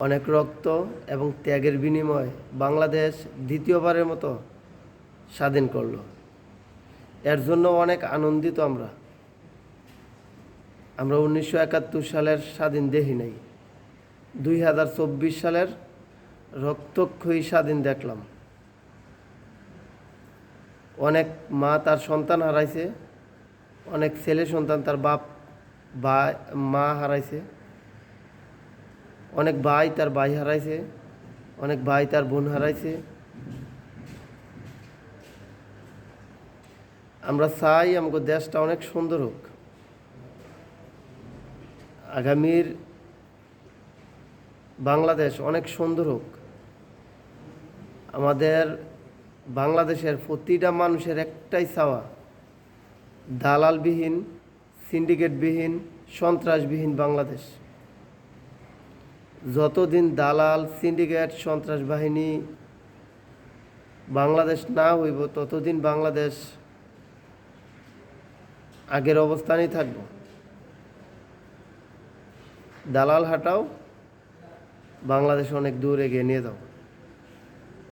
অনেক রক্ত এবং ত্যাগের বিনিময়ে বাংলাদেশ দ্বিতীয়বারের মতো স্বাধীন করল। এর জন্য অনেক আনন্দিত আমরা। আমরা উনিশশো একাত্তর সালের স্বাধীন দেখি নাই। দুই হাজার চব্বিশ সালের রক্তক্ষয়ী স্বাধীন দেখলাম। অনেক মা তার সন্তান হারাইছে, অনেক ছেলে সন্তান তার বাপ বা মা হারাইছে। অনেক ভাই তার ভাই হারাইছে, অনেক ভাই তার বোন হারাইছে। আমরা চাই আমাকে দেশটা অনেক সুন্দর হোক। আগামীর বাংলাদেশ অনেক সুন্দর হোক। আমাদের বাংলাদেশের প্রতিটা মানুষের একটাই চাওয়া, দালালবিহীন সিন্ডিকেটবিহীন সন্ত্রাসবিহীন বাংলাদেশ। যতদিন দালাল, সিন্ডিকেট সন্ত্রাস বাহিনী বাংলাদেশ না হইব, ততদিন বাংলাদেশ আগের অবস্থানেই থাকব। দালাল হাটাও বাংলাদেশ অনেক দূর এগিয়ে নিয়ে যাও